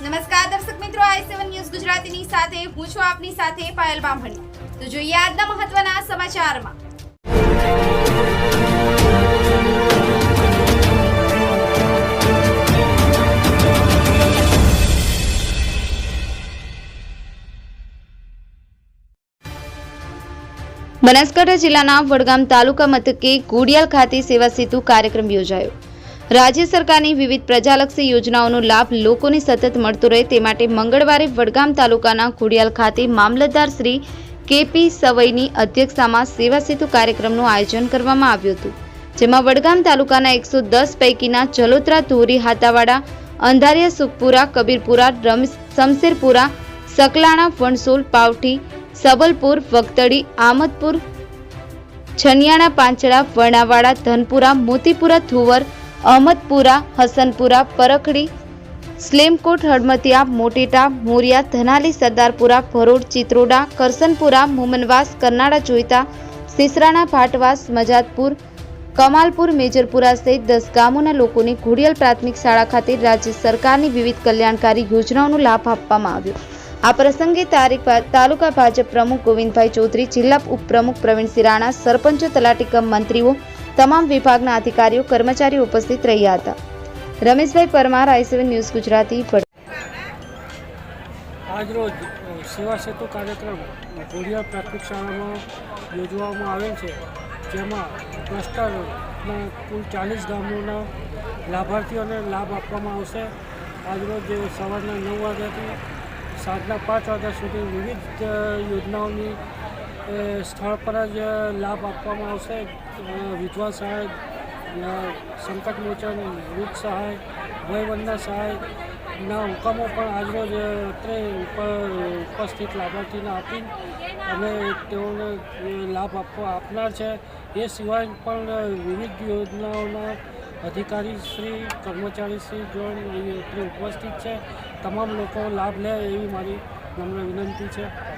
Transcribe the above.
નમસ્કાર, દર્શક મિત્રો, આઈ સેવન ન્યૂઝ ગુજરાતીની સાથે, હું છું આપની સાથે પાયલ બામણી. તો જોઈએ આજના મહત્વના સમાચારમાં. બનાસકાંઠા જિલ્લાના વડગામ તાલુકા મથકે ગુડિયાલ ખાતે સેવા સેતુ કાર્યક્રમ યોજાયો. રાજ્ય સરકારની વિવિધ પ્રજાલક્ષી યોજનાઓનો લાભ લોકોને સતત મળતો રહે તે માટે મંગળવારે વડગામ તાલુકાના ઘોડિયાલ ખાતે મામલતદાર શ્રી કેપી સવઈની અધ્યક્ષતામાં સેવા સેતુ કાર્યક્રમનું આયોજન કરવામાં આવ્યું હતું, જેમાં વડગામ તાલુકાના એકસો દસ પૈકીના જલોત્રા, ધોરી હાતાવાડા અંધારિયા, સુખપુરા, કબીરપુરા, રમ, શમશેરપુરા, સકલાણા, વણસોલ, પાવઠી, સબલપુર વગતડી આમદપુર છનિયાણા, પાંચડા વર્ણાવાડા ધનપુરા, મોતીપુરા થુવર અહમદપુરા, હસનપુરા, પરખડી, સ્લેમકોટ હડમતિયા મોટેટા, મોરિયા, ધનાલી, સરદારપુરા ભરોડ ચિત્રોડા, કરસનપુરા, મુમનવાસ, કરનાળા જોઈતા, સિસરાણા, ભાટવાસ, મજાદપુર, કમાલપુર, મેજરપુરા સહિત દસ ગામોના લોકોને ઘોડિયલ પ્રાથમિક શાળા ખાતે રાજ્ય સરકારની વિવિધ કલ્યાણકારી યોજનાઓનો લાભ આપવામાં આવ્યો. આ પ્રસંગે તારીખ તાલુકા ભાજપ પ્રમુખ ગોવિંદભાઈ ચૌધરી, જિલ્લા ઉપપ્રમુખ પ્રવીણ સિરાણા સરપંચો તલાટીકમ મંત્રીઓ તમામ વિભાગના અધિકારીઓ, કર્મચારીઓ ઉપસ્થિત રહ્યા હતા Rameshbhai Parmar, I seven news Gujarati. આજરોજ સેવા સેતુ કાર્યક્રમ ઘોડિયા પ્રાથમિક શાળામાં યોજવામાં આવેલ છે જેમાં ક્લસ્ટરના કુલ ચાલીસ ગામોના લાભાર્થીઓને લાભ આપવામાં આવશે આજરોજ સવારના નવ વાગ્યાથી સાંજના પાંચ વાગ્યા સુધી વિવિધ યોજનાઓની સ્થળ પર જ લાભ આપવામાં આવશે. વિધવા સહાય સંકટમોચન સંકટ મોચન, વૃદ્ધ સહાય, વયવંદના સહાયના હુકમો પણ આજરોજ અત્રે ઉપ- ઉપસ્થિત લાભાર્થીને આપી અને તેઓને લાભ આપવા આપનાર છે. એ સિવાય પણ વિવિધ યોજનાઓના અધિકારી શ્રી કર્મચારી શ્રી અહીં અત્રે ઉપસ્થિત છે. તમામ લોકો લાભ લે એવી મારી નમ્ર વિનંતી છે.